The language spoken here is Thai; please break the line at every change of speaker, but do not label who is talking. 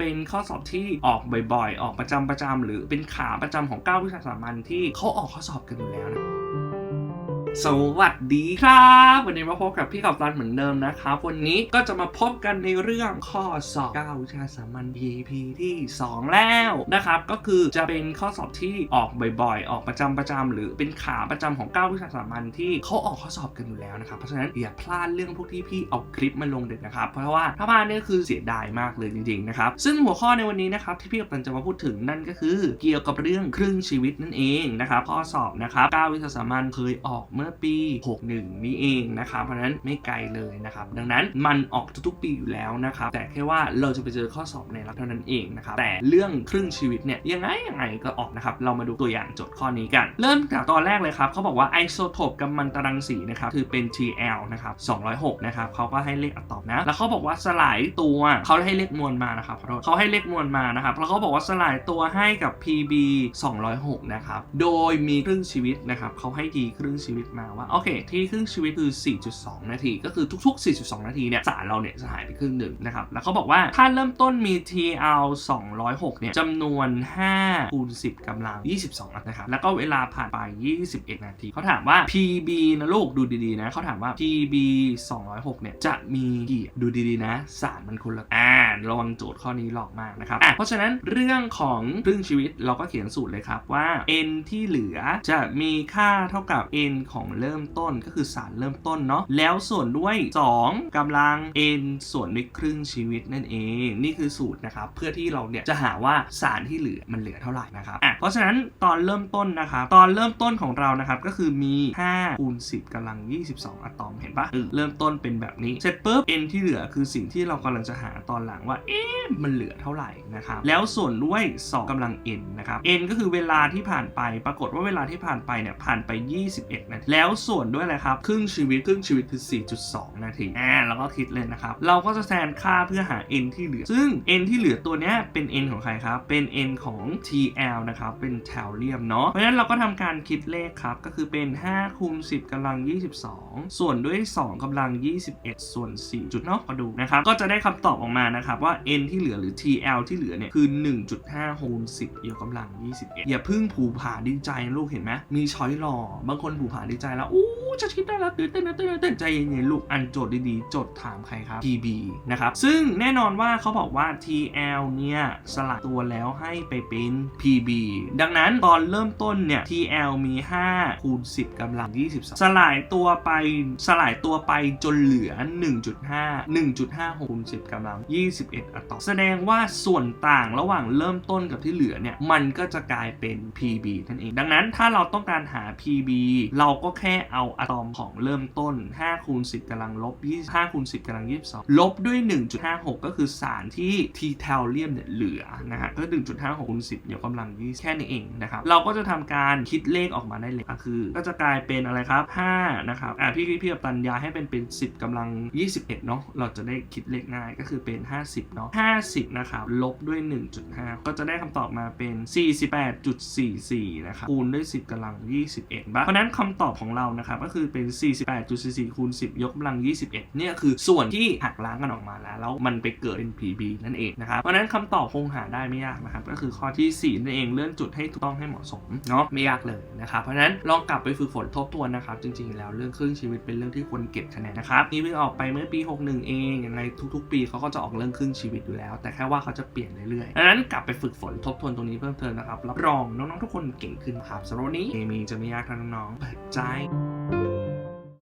เป็นข้อสอบที่ออกบ่อยๆ ออกประจำประจำหรือเป็นขาประจำของ9วิชาสามัญที่เขาออกข้อสอบกันอยู่แล้วนะ สวัสดีครับ วันนี้มาพบกับพี่กับตันเหมือนเดิมนะครับ วันนี้ก็จะมาพบกันในเรื่องข้อสอบ9วิชาสามัญ EP ที่ 2 แล้วนะครับ ก็คือจะเป็นข้อสอบที่ออกบ่อยๆ ออกประจำประจำหรือเป็นขาประจำของ 9 วิชาสามัญที่เขาออกข้อสอบกันอยู่แล้วนะครับ เพราะฉะนั้นอย่าพลาดเรื่องพวกที่พี่เอาคลิปมาลงเด็ดนะครับ เพราะว่าถ้าพลาดนี่คือเสียดายมากเลยจริงๆนะครับ ซึ่งหัวข้อในวันนี้นะครับที่พี่กับตันจะมาพูดถึงนั่นก็คือ เกี่ยวกับเรื่องครึ่งชีวิตนั่นเองนะครับ ข้อสอบนะครับ9วิชาสามัญเคยออกมื่อปี 61 นี้เองนะครับเพราะนั้นไม่ไกลเลยนะครับ ดังนั้นมันออกทุกๆปีอยู่แล้วนะครับ แต่แค่ว่าเราจะไปเจอข้อสอบในรัฐเท่านั้นเองนะครับ แต่เรื่องครึ่งชีวิตเนี่ยยังไงยังไงก็ออกนะครับ เรามาดูตัวอย่างโจทย์ข้อนี้กัน เริ่มจากตอนแรกเลยครับเขาบอกว่าไอโซโทปกัมมันตรังสีนะครับคือเป็น TL นะครับ206 นะครับเขาก็ให้เลขอะตอมนะ แล้วเขาบอกว่าสลายตัวเขาให้เลขมวลมานะครับขอโทษเขาให้เลขมวลมานะครับแล้วเขาบอกว่าสลายตัวให้กับ PB 206 นะครับ โดยมีครึ่งชีวิตนะครับเขาให้ทีครึ่งชีวิตมาว่าโอเค ที่ครึ่งชีวิตคือ 4.2 นาที ก็คือทุก ๆ 4.2 นาทีเนี่ยสารเราเนี่ยจะหายไปครึ่งหนึ่งนะครับ แล้วเขาบอกว่าถ้าเริ่มต้นมี TL 206 เนี่ยจำนวน 5 คูณ 10 กำลัง 22 นะครับ แล้วก็เวลาผ่านไป 21 นาที เขาถามว่า PB นะลูกดูดีๆนะ เขาถามว่า PB 206 เนี่ยจะมีกี่ดูดีๆนะ สารมันคนละอ่าระวังโจทย์ข้อนี้หลอกมากนะครับอะเพราะฉะนั้นเรื่องของครึ่งชีวิตเราก็เขียนสูตรเลยครับว่า n ที่เหลือจะมีค่าเท่ากับ n ของเริ่มต้นก็คือสารเริ่มต้นเนาะแล้วส่วนด้วย 2กำลัง n ส่วนด้วยครึ่งชีวิตนั่นเอง นี่คือสูตรนะครับเพื่อที่เราเนี่ยจะหาว่าสารที่เหลือมันเหลือเท่าไหร่นะครับอะเพราะฉะนั้นตอนเริ่มต้นนะครับตอนเริ่มต้นของเรานะครับก็คือมี5คูณ10กำลัง 22 อะตอมเห็นปะเริ่มต้นเป็นแบบนี้เสร็จปุ๊บ n ที่เหลือคือสิ่งที่เรากำลังจะหาตอนหลังว่าเอ๊ะมันเหลือเท่าไหร่นะครับแล้วส่วนด้วย 2กำลัง n นะครับ n ก็คือเวลาที่ผ่านไปปรากฏว่าเวลาที่ผ่านไปเนี่ยผ่านไป 21 นาทีแล้วส่วนด้วยอะไรครับ ครึ่งชีวิตครึ่งชีวิตคือ 4.2 นาทีอ่าแล้วก็คิดเลยนะครับ เราก็จะแทนค่าเพื่อหา n ที่เหลือ ซึ่ง n ที่เหลือตัวนี้เป็น n ของใครครับ เป็น n ของ TL นะครับ เป็นแถวเรียมเนาะ เพราะฉะนั้นเราก็ทำการคิดเลขครับ ก็คือเป็น 5 คูณ 10กำลัง 22 ส่วนด้วย 2กำลัง 21 ส่วน 4 จุดเนาะมาดูนะครับ ก็จะได้คำตอบออกมานะครับว่า n ที่เหลือหรือ TL ที่เหลือเนี่ยคือ 1.5 คูณ 10 ยกกำลัง 21 อย่าเพึ่งผูผาดีใจลูกเห็นไหมมีช้อยรอบางคนผูผาดีใจแล้วอู้ จะคิดได้แล้วตื่นเต้นนะตื่นเต้นตื่นใจเย็นๆลูกอันโจทย์ดีๆ โจทย์ถามใครครับ PB นะครับ ซึ่งแน่นอนว่าเขาบอกว่า TL เนี่ยสลายตัวแล้วให้ไปเป็น PB ดังนั้นตอนเริ่มต้นเนี่ย TL มี 5 คูณ 10กำลัง22สลายตัวไปสลายตัวไปจนเหลือ 1.5 1.5คูณ10กำลัง 21 อะตอมแสดงว่าส่วนต่างระหว่างเริ่มต้นกับที่เหลือเนี่ย มันก็จะกลายเป็น PB นั่นเอง ดังนั้นถ้าเราต้องการหา PB เราก็แค่เอาอะตอมของเริ่มต้น5คูณ10กำลังลบ25คูณ10กำลัง22 ลบด้วย 1.56 ก็คือสารที่ทีเทลเลียมเนี่ยเหลือนะฮะก็ 1.56คูณ10ยกกำลัง20แค่นี้เองนะครับเราก็จะทำการคิดเลขออกมาได้เลยก็คือ ก็จะกลายเป็นอะไรครับ5นะครับอะพี่พี่กับตัญญาให้เป็นเป็น 10กำลัง 21เนาะเราจะได้คิดเลขง่ายก็คือเป็น 50เนาะ50นะครับลบด้วย 1.5 ก็จะได้คำตอบมาเป็น 48.44นะครับคูณด้วย 10กำลัง21บ้าเพราะนั้นคำตอบของเรานะครับก็คือเป็น 48.44คูณ10 ยกกำลัง 21 เนี่ยคือส่วนที่หักล้างกันออกมาแล้ว แล้วมันไปเกิดเป็น PB นั่นเองนะครับเพราะนั้นคำตอบคงหาได้ไม่ยากนะครับ ก็คือข้อที่ 4 นั่นเองเลื่อนจุดให้ถูกต้องให้เหมาะสมเนาะไม่ยากเลยนะครับเพราะนั้นลองกลับไปฝึกฝนทบทวนนะครับ จริงๆ แล้วเรื่องครึ่งชีวิตเป็นเรื่องที่ควรเก็บคะแนนนะครับนี่เพิ่งออกไปเมื่อปี 61 เองยังไงทุก ๆ ปีเขาก็จะออกเรื่องครึ่งชีวิตอยู่แล้ว แต่แค่ว่าเขาจะเปลี่ยนเรื่อยๆดังนั้นกลับไปฝึกฝนทบทวนตรงนี้เพิ่มเติมนะครับรับรองน้องๆทุกคนเก่งขึ้นครับสำหรับวันนี้เอมีจะไม่ยากเท่าน้องๆเปิดใจ thank you